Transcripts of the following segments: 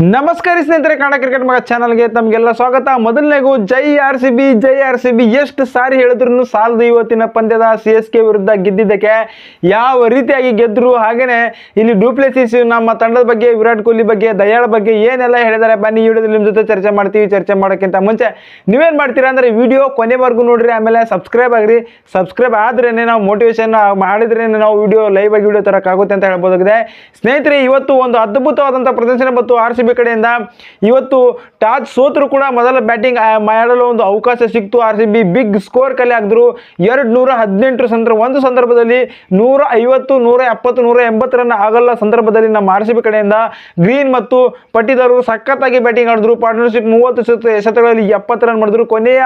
ನಮಸ್ಕಾರ ಸ್ನೇಹಿತರೆ, ಕನ್ನಡ ಕ್ರಿಕೆಟ್ ಮಗ ಚಾನಲ್ಗೆ ತಮಗೆಲ್ಲ ಸ್ವಾಗತ. ಮೊದಲನೇಗೂ ಜೈ ಆರ್ ಸಿ ಬಿ, ಜೈ ಆರ್ ಸಿ ಬಿ. ಎಷ್ಟು ಸಾರಿ ಹೇಳಿದ್ರು ಸಾಲದು ಇವತ್ತಿನ ಪಂದ್ಯದ ಸಿ ಎಸ್ ಕೆ ವಿರುದ್ಧ ಗೆದ್ದಿದ್ದಕ್ಕೆ ಯಾವ ರೀತಿಯಾಗಿ ಗೆದ್ರು ಹಾಗೇನೆ ಇಲ್ಲಿ ಡೂಪ್ಲೆಸಿಸ್ ನಮ್ಮ ತಂಡದ ಬಗ್ಗೆ, ವಿರಾಟ್ ಕೊಹ್ಲಿ ಬಗ್ಗೆ, ದಯಾಳ್ ಬಗ್ಗೆ ಏನೆಲ್ಲ ಹೇಳಿದ್ದಾರೆ ಬನ್ನಿ ವಿಡಿಯೋದಲ್ಲಿ ನಿಮ್ಮ ಜೊತೆ ಚರ್ಚೆ ಮಾಡ್ತೀವಿ. ಚರ್ಚೆ ಮಾಡೋಕ್ಕಿಂತ ಮುಂಚೆ ನೀವೇನು ಮಾಡ್ತೀರಾ ಅಂದರೆ ವಿಡಿಯೋ ಕೊನೆವರೆಗೂ ನೋಡ್ರಿ, ಆಮೇಲೆ ಸಬ್ಸ್ಕ್ರೈಬ್ ಆಗ್ರಿ. ಸಬ್ಸ್ಕ್ರೈಬ್ ಆದ್ರೇನೆ ನಾವು ಮೋಟಿವೇಶನ್ ಮಾಡಿದ್ರೇ ನಾವು ವಿಡಿಯೋ ಲೈವ್ ಆಗಿ ವಿಡಿಯೋ ತರೋಕ್ಕಾಗುತ್ತೆ ಅಂತ ಹೇಳ್ಬೋದಾಗಿದೆ. ಸ್ನೇಹಿತರೆ, ಇವತ್ತು ಒಂದು ಅದ್ಭುತವಾದಂಥ ಪ್ರದರ್ಶನ ಮತ್ತು ಆರ್ ಸಿ ಕಡೆಯಿಂದ ಇವತ್ತು ಟಾಸ್ ಸೋತರು ಕೂಡ ಮೊದಲ ಬ್ಯಾಟಿಂಗ್ ಮಾಡಲು ಒಂದು ಅವಕಾಶ ಸಿಕ್ತು. ಆರ್ ಬಿಗ್ ಸ್ಕೋರ್ ಕಲೆ ಹಾಕಿದ್ರು. ಎರಡು ನೂರ ಹದಿನೆಂಟು ಒಂದು ಸಂದರ್ಭದಲ್ಲಿ ನೂರ ಐವತ್ತು ನೂರ ಎಪ್ಪತ್ತು ನೂರ ಎಂಬತ್ತು ರನ್ ಆಗಲ್ಲ ಸಂದರ್ಭದಲ್ಲಿ ನಮ್ಮ ಆರ್ ಕಡೆಯಿಂದ. ಗ್ರೀನ್ ಮತ್ತು ಪಟ್ಟಿದಾರರು ಸಖತ್ತಾಗಿ ಬ್ಯಾಟಿಂಗ್ ಆಡಿದ್ರು. ಪಾರ್ಟ್ನರ್ಶಿಪ್ ಮೂವತ್ತು ಶತ ಎಸೆತಗಳಲ್ಲಿ ಎಪ್ಪತ್ತು ರನ್ ಮಾಡಿದ್ರು. ಕೊನೆಯ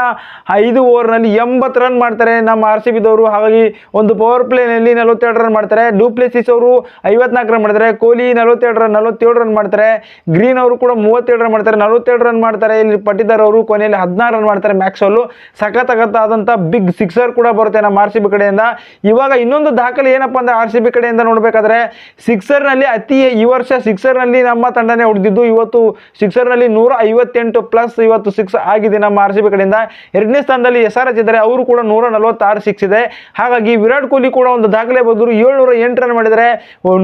ಐದು ಓವರ್ನಲ್ಲಿ ಎಂಬತ್ತು ರನ್ ಮಾಡ್ತಾರೆ ನಮ್ಮ ಆರ್ ಸಿ ಬಿದವರು ಹಾಗಾಗಿ ಒಂದು ಪವರ್ ಪ್ಲೇನಲ್ಲಿ ನಲವತ್ತೆರಡು ರನ್ ಮಾಡ್ತಾರೆ. ಡೂಪ್ಲೆಸಿಸ್ ಅವರು ಐವತ್ನಾಲ್ಕು ರನ್ ಮಾಡ್ತಾರೆ ಕೊಹ್ಲಿ ನಲವತ್ತೆರಡು ರನ್ ನಲವತ್ತೇಳು ರನ್ ಮಾಡ್ತಾರೆ. ಗ್ರೀನ್ ಅವರು ಕೂಡ ಮೂವತ್ತೇಳು ರನ್ ಮಾಡ್ತಾರೆ, ನಲವತ್ತೆರಡು ರನ್ ಮಾಡ್ತಾರೆ, ಇಲ್ಲಿ ಪಟ್ಟಿದಾರ್ ಅವರು ಕೊನೆಯಲ್ಲಿ ಹದಿನಾರು ರನ್ ಮಾಡ್ತಾರೆ ಮ್ಯಾಕ್ಸ್ ಅಲ್ಲೂ ಸಖತ್ತಾದಂಥ ಬಿಗ್ ಸಿಕ್ಸರ್ ಕೂಡ ಬರುತ್ತೆ ನಮ್ಮ ಆರ್ ಸಿ ಕಡೆಯಿಂದ. ಇವಾಗ ಇನ್ನೊಂದು ದಾಖಲೆ ಏನಪ್ಪ ಅಂದ್ರೆ ಆರ್ ಸಿ ಬಿ ಕಡೆಯಿಂದ ನೋಡಬೇಕಾದ್ರೆ ಸಿಕ್ಸರ್ನಲ್ಲಿ ಅತಿ ಈ ವರ್ಷ ಸಿಕ್ಸರ್ನಲ್ಲಿ ನಮ್ಮ ತಂಡನೇ ಹೊಡೆದಿದ್ದು ಇವತ್ತು ಸಿಕ್ಸರ್ನಲ್ಲಿ ನೂರ ಐವತ್ತೆಂಟು ಪ್ಲಸ್ ಇವತ್ತು ಸಿಕ್ಸ್ ಆಗಿದೆ ನಮ್ಮ ಆರ್ ಸಿ ಕಡೆಯಿಂದ. ಎರಡನೇ ಸ್ಥಾನದಲ್ಲಿ ಎಸ್ ಆರ್ ಇದ್ದಾರೆ ಅವರು ಕೂಡ ನೂರ ನಲವತ್ತಾರು ಸಿಕ್ಸ್ ಇದೆ. ಹಾಗಾಗಿ ವಿರಾಟ್ ಕೊಹ್ಲಿ ಕೂಡ ಒಂದು ದಾಖಲೆ ಬಂದರು ಏಳ್ನೂರ ಎಂಟು ರನ್ ಮಾಡಿದರೆ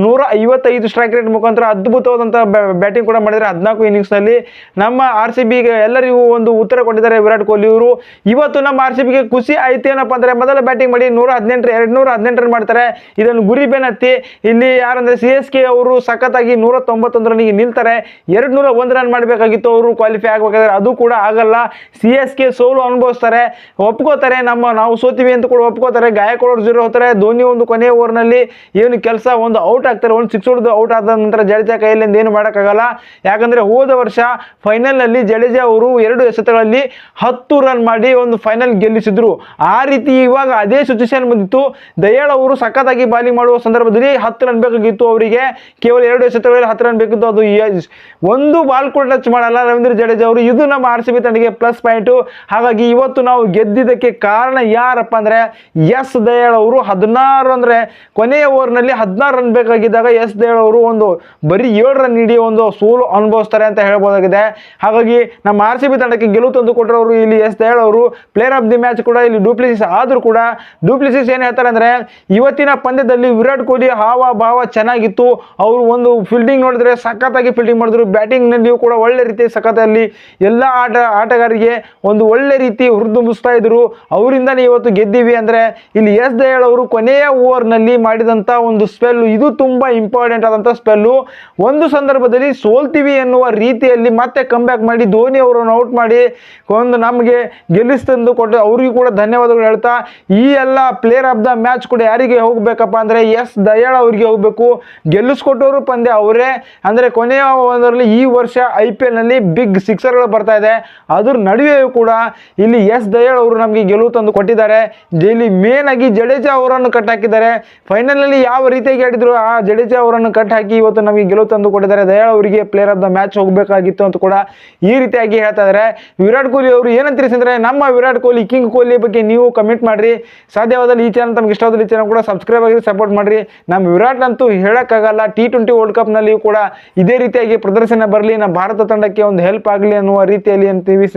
ನೂರ ಐವತ್ತೈದು ಸ್ಟ್ರೈಕ್ ರೇಟ್ ಮುಖಾಂತರ ಅದ್ಭುತವಾದಂಥ ಬ್ಯಾಟಿಂಗ್ ಕೂಡ ಮಾಡಿದರೆ ಹದಿನಾಲ್ಕು ಇನ್ನಿಂಗ್ಸ್ನಲ್ಲಿ ನಮ್ಮ ಆರ್ ಸಿ ಬಿಗೆ ಎಲ್ಲರಿಗೂ ಒಂದು ಉತ್ತರ ಕೊಟ್ಟಿದ್ದಾರೆ ವಿರಾಟ್ ಕೊಹ್ಲಿ ಇವರು. ಇವತ್ತು ನಮ್ಮ ಆರ್ ಸಿ ಬಿಗೆ ಖುಷಿ ಆಯ್ತು ಏನಪ್ಪ ಅಂದರೆ ಮೊದಲ ಬ್ಯಾಟಿಂಗ್ ಮಾಡಿ ನೂರ ಹದಿನೆಂಟು, ಎರಡು ನೂರ ಹದಿನೆಂಟು ರನ್ ಮಾಡ್ತಾರೆ. ಇದನ್ನು ಗುರಿ ಬೆನ್ನತ್ತಿ ಇಲ್ಲಿ ಯಾರಂದರೆ ಸಿ ಎಸ್ ಕೆ ಅವರು ಸಖತ್ತಾಗಿ ನೂರ ತೊಂಬತ್ತೊಂದು ರನ್ನಿಗೆ ನಿಲ್ತಾರೆ. ಎರಡು ನೂರ ಒಂದು ರನ್ ಮಾಡಬೇಕಾಗಿತ್ತು ಅವರು ಕ್ವಾಲಿಫೈ ಆಗಬೇಕಾದ್ರೆ. ಅದು ಕೂಡ ಆಗಲ್ಲ. ಸಿ ಎಸ್ ಕೆ ಸೋಲು ಅನುಭವಿಸ್ತಾರೆ. ಒಪ್ಕೋತಾರೆ ನಮ್ಮ ನಾವು ಸೋತೀವಿ ಅಂತ ಕೂಡ ಒಪ್ಕೋತಾರೆ. ಗಾಯಕವಾಡೋರು ಜೀರೋ ಹೋಗ್ತಾರೆ. ಧೋನಿ ಒಂದು ಕೊನೆಯ ಓವರ್ನಲ್ಲಿ ಏನು ಕೆಲಸ ಒಂದು ಔಟ್ ಆಗ್ತಾರೆ. ಒಂದು ಸಿಕ್ಸ್ ಹೊಡೆದು ಔಟ್ ಆದ ನಂತರ ಜಡೇಜಾ ಕೈಯಲ್ಲಿ ಏನು ಮಾಡೋಕ್ಕಾಗಲ್ಲ. ಯಾಕಂದರೆ ಹೋದ ವರ್ಷ ಫೈನಲ್ನಲ್ಲಿ ಜಡೇಜಾ ಅವರು ಎರಡು ಎಸೆತಗಳಲ್ಲಿ ಹತ್ತು ರನ್ ಮಾಡಿ ಒಂದು ಫೈನಲ್ ಗೆಲ್ಲಿಸಿದ್ರು. ಆ ರೀತಿ ಇವಾಗ ಅದೇ ಸಿಚುವೇಶನ್ ಬಂದಿತ್ತು. ದಯಾಳ್ ಅವರು ಸಖತ್ತಾಗಿ ಬಾಲಿಂಗ್ ಮಾಡುವ ಸಂದರ್ಭದಲ್ಲಿ ಹತ್ತು ರನ್ ಬೇಕಾಗಿತ್ತು ಅವರಿಗೆ. ಕೇವಲ ಎರಡು ಎಸೆತಗಳಲ್ಲಿ ಹತ್ತು ರನ್ ಬೇಕಿತ್ತು. ಅದು ಒಂದು ಬಾಲ್ ಕೂಡ ಟಚ್ ಮಾಡಲ್ಲ. ರವೀಂದ್ರ ಜಡೇಜಾ ಅವರು ಇದು ನಮ್ಮ ಆರ್ ಸಿ ಬಿ ತಂಡಕ್ಕೆ ಪ್ಲಸ್ ಪಾಯಿಂಟು ಹಾಗಾಗಿ ಇವತ್ತು ನಾವು ಗೆದ್ದಿದ್ದಕ್ಕೆ ಕಾರಣ ಯಾರಪ್ಪ ಅಂದರೆ ಎಸ್ ದಯಾಳ್ ಅವರು. ಹದಿನಾರು ಅಂದರೆ ಕೊನೆಯ ಓವರ್ನಲ್ಲಿ ಹದಿನಾರು ರನ್ ಬೇಕಾಗಿದ್ದಾಗ ಎಸ್ ದಯಾಳ್ ಅವರು ಒಂದು ಬರೀ ಏಳು ರನ್ ನೀಡಿ ಒಂದು ಸೋಲು ಅನುಭವಿಸ್ತಾರೆ ಅಂತ ಹೇಳ್ಬೋದಾಗಿದೆ. ಹಾಗಾಗಿ ನಮ್ಮ ಆರ್ ಸಿ ಬಿ ತಂಡಕ್ಕೆ ಗೆಲುವು ತಂದು ಕೊಟ್ಟರವರು ಇಲ್ಲಿ ಎಸ್ ದಯಾಳ್ ಅವರು. ಪ್ಲೇಯರ್ ಆಫ್ ದಿ ಮ್ಯಾಚ್ ಕೂಡ ಇಲ್ಲಿ ಡೂಪ್ಲಿಸಿಸ್ ಆದರೂ ಕೂಡ ಡೂಪ್ಲಿಸಿಸ್ ಏನು ಹೇಳ್ತಾರೆ ಅಂದರೆ ಇವತ್ತಿನ ಪಂದ್ಯದಲ್ಲಿ ವಿರಾಟ್ ಕೊಹ್ಲಿ ಹಾವ ಭಾವ ಚೆನ್ನಾಗಿತ್ತು. ಅವರು ಒಂದು ಫೀಲ್ಡಿಂಗ್ ನೋಡಿದ್ರೆ ಸಖತ್ತಾಗಿ ಫೀಲ್ಡಿಂಗ್ ಮಾಡಿದ್ರು. ಬ್ಯಾಟಿಂಗ್ನಲ್ಲಿಯೂ ಕೂಡ ಒಳ್ಳೆ ರೀತಿ ಸಖತ್ತಲ್ಲಿ ಎಲ್ಲ ಆಟ ಆಟಗಾರರಿಗೆ ಒಂದು ಒಳ್ಳೆ ರೀತಿ ಹುರಿದುಂಬಿಸ್ತಾ ಇದ್ರು. ಅವರಿಂದನೇ ಇವತ್ತು ಗೆದ್ದೀವಿ ಅಂದರೆ ಇಲ್ಲಿ ಎಸ್ ದಯಾಳ್ ಅವರು ಕೊನೆಯ ಓವರ್ನಲ್ಲಿ ಮಾಡಿದಂಥ ಒಂದು ಸ್ಪೆಲ್ಲು ಇದು ತುಂಬ ಇಂಪಾರ್ಟೆಂಟ್ ಆದಂಥ ಸ್ಪೆಲ್ಲು ಒಂದು ಸಂದರ್ಭದಲ್ಲಿ ಸೋಲ್ತೀವಿ ಎನ್ನುವ ರೀತಿಯಲ್ಲಿ ಮತ್ತೆ ಕಮ್ಬ್ಯಾಕ್ ಮಾಡಿ, ಧೋನಿ ಅವರನ್ನು ಔಟ್ ಮಾಡಿ, ಒಂದು ನಮಗೆ ಗೆಲ್ಲಿಸ್ತಂದು ಕೊಟ್ಟು, ಅವ್ರಿಗೂ ಕೂಡ ಧನ್ಯವಾದಗಳು ಹೇಳ್ತಾ, ಈ ಎಲ್ಲ ಪ್ಲೇಯರ್ ಆಫ್ ದ ಮ್ಯಾಚ್ ಕೂಡ ಯಾರಿಗೆ ಹೋಗಬೇಕಪ್ಪ ಅಂದರೆ ಎಸ್ ದಯಾಳ್ ಅವರಿಗೆ ಹೋಗಬೇಕು. ಗೆಲ್ಲಿಸ್ಕೊಟ್ಟವರು ಪಂದ್ಯ ಅವರೇ. ಅಂದರೆ ಕೊನೆಯ ಒಂದರಲ್ಲಿ ಈ ವರ್ಷ ಐ ಪಿ ಎಲ್ನಲ್ಲಿ ಬಿಗ್ ಸಿಕ್ಸರ್ಗಳು ಬರ್ತಾ ಇದೆ. ಅದ್ರ ನಡುವೆಯೂ ಕೂಡ ಇಲ್ಲಿ ಎಸ್ ದಯಾಳ್ ಅವರು ನಮಗೆ ಗೆಲುವು ತಂದು ಕೊಟ್ಟಿದ್ದಾರೆ. ಇಲ್ಲಿ ಮೇನ್ ಆಗಿ ಜಡೇಜಾ ಅವರನ್ನು ಕಟ್ ಹಾಕಿದ್ದಾರೆ. ಫೈನಲ್ನಲ್ಲಿ ಯಾವ ರೀತಿಯಾಗಿ ಆಡಿದ್ರು ಆ ಜಡೇಜಾ ಅವರನ್ನು ಕಟ್ ಹಾಕಿ ಇವತ್ತು ನಮಗೆ ಗೆಲುವು ತಂದು ಕೊಟ್ಟಿದ್ದಾರೆ ದಯಾಳ್ ಅವರಿಗೆ ಪ್ಲೇಯರ್ ದ ಮ್ಯಾಚ್ ಹೋಗಬೇಕಾಗಿತ್ತು ಅಂತ ಕೂಡ ಈ ರೀತಿಯಾಗಿ ಹೇಳ್ತಾ ಇದ್ದಾರೆ ವಿರಾಟ್ ಕೊಹ್ಲಿ ಅವರು ಏನಂತ ತಿಳಿಸಿದ್ರೆ ನಮ್ಮ ವಿರಾಟ್ ಕೊಹ್ಲಿ, ಕಿಂಗ್ ಕೊಹ್ಲಿ ಬಗ್ಗೆ ನೀವು ಕಮೆಂಟ್ ಮಾಡಿರಿ. ಸಾಧ್ಯವಾದಲ್ಲಿ ಈ ಚಾನಲ್ ತಮ್ಗೆ ಇಷ್ಟವಾದಲ್ಲಿ ಈ ಚಾನಲ್ ಕೂಡ ಸಬ್ಸ್ಕ್ರೈಬ್ ಆಗಿ ಸಪೋರ್ಟ್ ಮಾಡಿರಿ. ನಮ್ಮ ವಿರಾಟ್ ಅಂತೂ ಹೇಳೋಕ್ಕಾಗಲ್ಲ ಟಿ ಟ್ವೆಂಟಿ ವರ್ಲ್ಡ್ ಕಪ್ನಲ್ಲಿಯೂ ಕೂಡ ಇದೇ ರೀತಿಯಾಗಿ ಪ್ರದರ್ಶನ ಬರಲಿ, ನಮ್ಮ ಭಾರತ ತಂಡಕ್ಕೆ ಒಂದು ಹೆಲ್ಪ್ ಆಗಲಿ ಅನ್ನುವ ರೀತಿಯಲ್ಲಿ ಅಂತೀವಿ